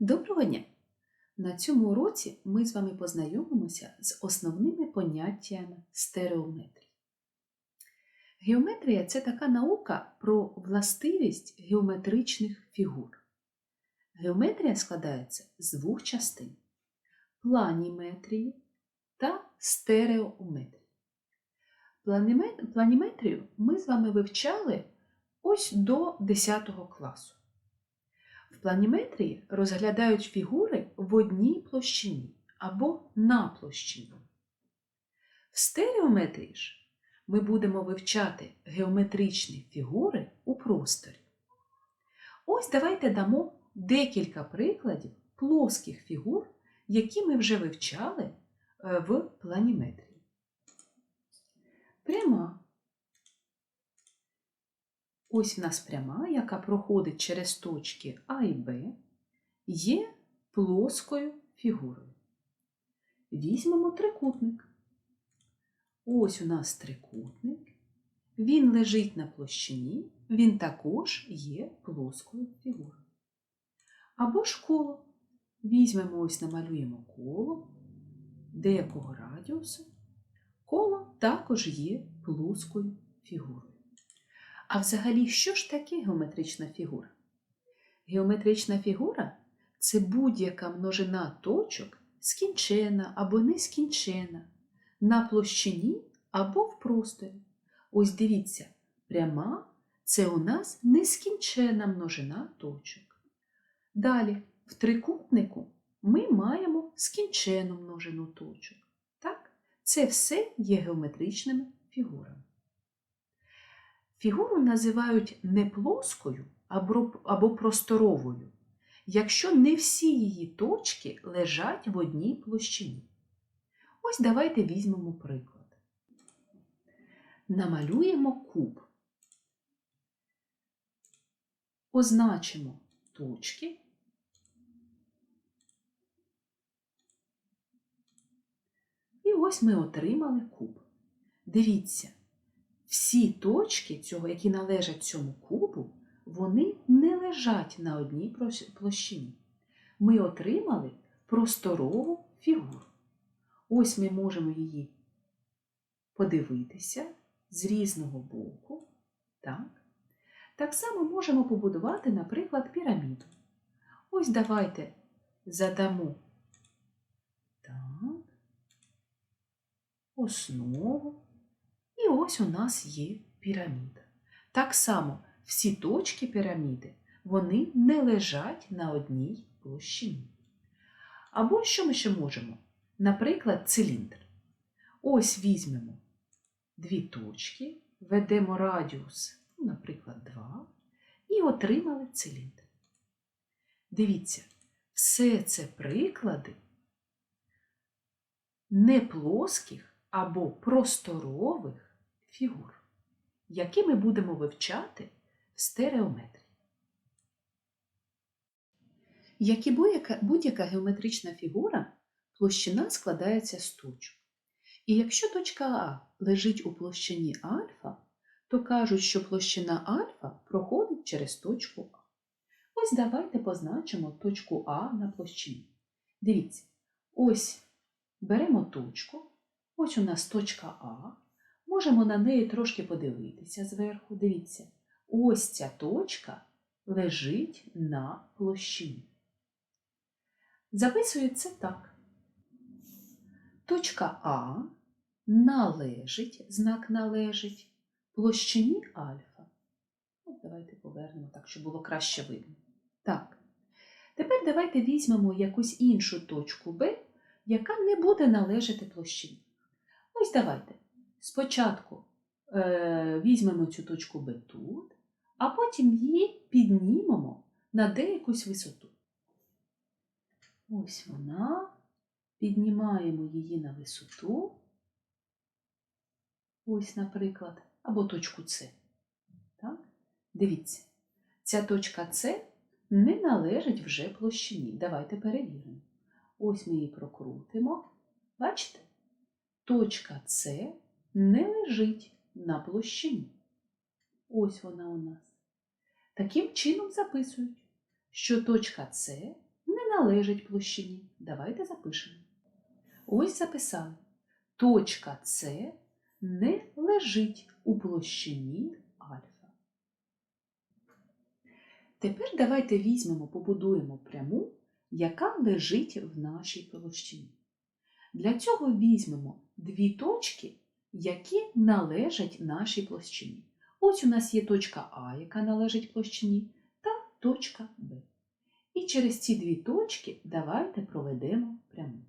Доброго дня! На цьому уроці ми з вами познайомимося з основними поняттями стереометрії. Геометрія це така наука про властивість геометричних фігур. Геометрія складається з двох частин планіметрії та стереометрії. Планіметрію ми з вами вивчали ось до 10 класу. В планіметрії розглядають фігури в одній площині або на площині. В стереометрії ж ми будемо вивчати геометричні фігури у просторі. Ось давайте дамо декілька прикладів плоских фігур, які ми вже вивчали е, в планіметрії. Пряма. Ось в нас пряма, яка проходить через точки А і Б, є плоскою фігурою. Візьмемо трикутник. Ось у нас трикутник. Він лежить на площині, він також є плоскою фігурою. Або ж коло. Візьмемо ось намалюємо коло деякого радіусу. Коло також є плоскою фігурою. А взагалі, що ж таке геометрична фігура? Геометрична фігура це будь-яка множина точок, скінчена або нескінчена, на площині або в просторі. Ось дивіться, пряма це у нас нескінчена множина точок. Далі, в трикутнику ми маємо скінчену множину точок. Так? Це все є геометричними фігурами. Фігуру називають не плоскою або, просторовою, якщо не всі її точки лежать в одній площині. Ось давайте візьмемо приклад. Намалюємо куб. Позначимо точки. І ось ми отримали куб. Дивіться, всі точки, цього, які належать цьому кубу, вони не лежать на одній площині. Ми отримали просторову фігуру. Ось ми можемо її подивитися з різного боку. Так, так само можемо побудувати, наприклад, піраміду. Ось давайте задамо так, основу. Ось у нас є піраміда. Так само всі точки піраміди вони не лежать на одній площині. Або що ми ще можемо? Наприклад, циліндр. Ось візьмемо дві точки, ведемо радіус, ну, наприклад, 2, і отримали циліндр. Дивіться, все це приклади не плоских або просторових фігур, які ми будемо вивчати в стереометрії. Як і будь-яка, геометрична фігура, площина складається з точок. І якщо точка А лежить у площині альфа, то кажуть, що площина альфа проходить через точку А. Ось давайте позначимо точку А на площині. Дивіться, ось беремо точку, ось у нас точка А. Можемо на неї трошки подивитися зверху. Дивіться, ось ця точка лежить на площині. Записується так. Точка А належить, знак належить площині альфа. От давайте повернемо так, щоб було краще видно. Так. Тепер давайте візьмемо якусь іншу точку Б, яка не буде належати площині. Ось давайте. Спочатку е, візьмемо цю точку Б тут, а потім її піднімемо на деякусь висоту. Ось вона. Піднімаємо її на висоту. Ось, наприклад, або точку С. Так? Дивіться, ця точка С не належить вже площині. Давайте перевіримо. Ось ми її прокрутимо. Бачите? Точка С не лежить на площині. Ось вона у нас. Таким чином записують, що точка С не належить площині. Давайте запишемо. Ось записали. Точка С не лежить у площині альфа. Тепер давайте візьмемо, побудуємо пряму, яка лежить в нашій площині. Для цього візьмемо дві точки, які належать нашій площині. Ось у нас є точка А, яка належить площині, та точка Б. І через ці дві точки давайте проведемо пряму.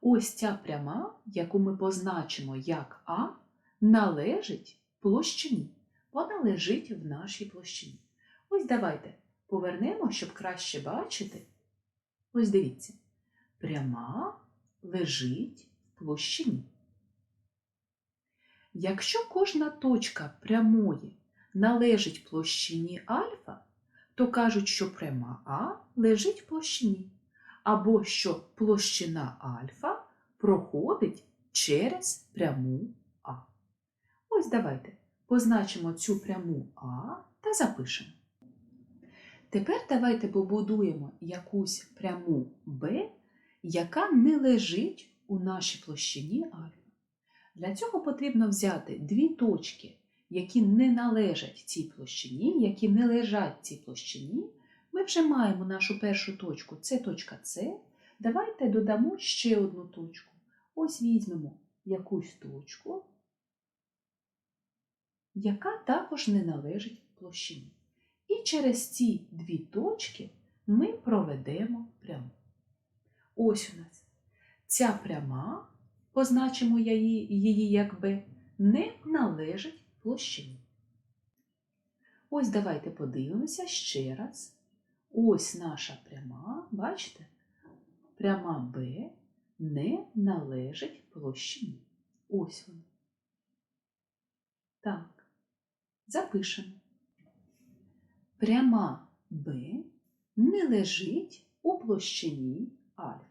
Ось ця пряма, яку ми позначимо як А, належить площині. Вона лежить в нашій площині. Ось давайте повернемо, щоб краще бачити. Ось дивіться, пряма лежить в площині. Якщо кожна точка прямої належить площині альфа, то кажуть, що пряма А лежить в площині, або що площина альфа проходить через пряму А. Ось давайте позначимо цю пряму А та запишемо. Тепер давайте побудуємо якусь пряму Б, яка не лежить у нашій площині альфа. Для цього потрібно взяти дві точки, які не належать цій площині, які не лежать цій площині. Ми вже маємо нашу першу точку, це точка С. Давайте додамо ще одну точку. Ось візьмемо якусь точку, яка також не належить площині. І через ці дві точки ми проведемо пряму. Ось у нас ця пряма, позначимо її, її як Б, не належить площині. Ось давайте подивимося ще раз. Ось наша пряма, бачите? Пряма Б не належить площині. Ось вона. Так, запишемо. Пряма Б не лежить у площині альфа.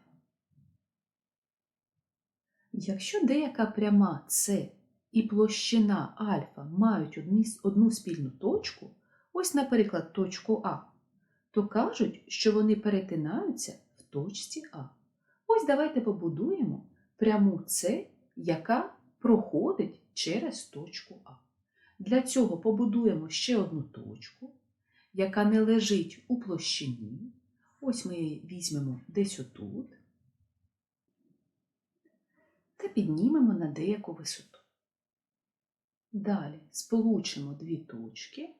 Якщо деяка пряма С і площина альфа мають одну спільну точку, ось, наприклад, точку А, то кажуть, що вони перетинаються в точці А. Ось давайте побудуємо пряму С, яка проходить через точку А. Для цього побудуємо ще одну точку, яка не лежить у площині. Ось ми її візьмемо десь отут та піднімемо на деяку висоту. Далі сполучимо дві точки,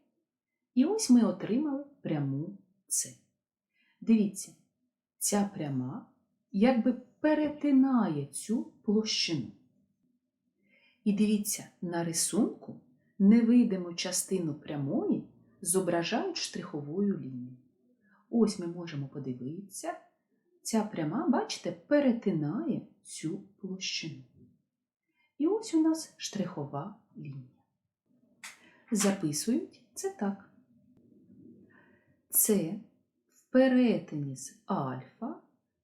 і ось ми отримали пряму С. Дивіться, ця пряма якби перетинає цю площину. І дивіться, на рисунку невидиму частину прямої зображають штриховою лінією. Ось ми можемо подивитися, ця пряма, бачите, перетинає цю площину. І ось у нас штрихова лінія. Записують це так. Це в перетині з альфа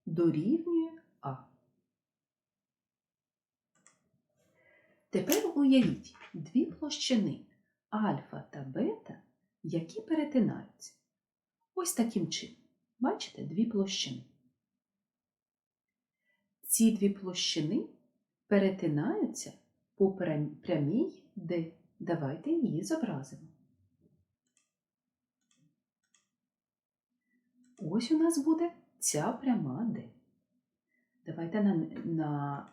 дорівнює А. Тепер уявіть дві площини альфа та бета, які перетинаються. Ось таким чином. Бачите, дві площини. Ці дві площини перетинаються по прямій D. Давайте її зобразимо. Ось у нас буде ця пряма D. Давайте на, на,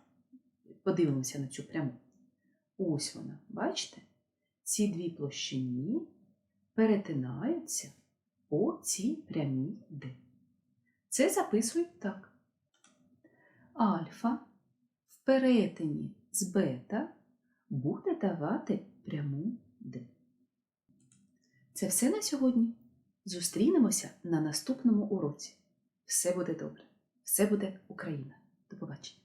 подивимося на цю пряму. Ось вона, бачите? Ці дві площини перетинаються по цій прямій D. Це записують так. Альфа в перетині з бета буде давати пряму D. Це все на сьогодні. Зустрінемося на наступному уроці. Все буде добре. Все буде Україна. До побачення.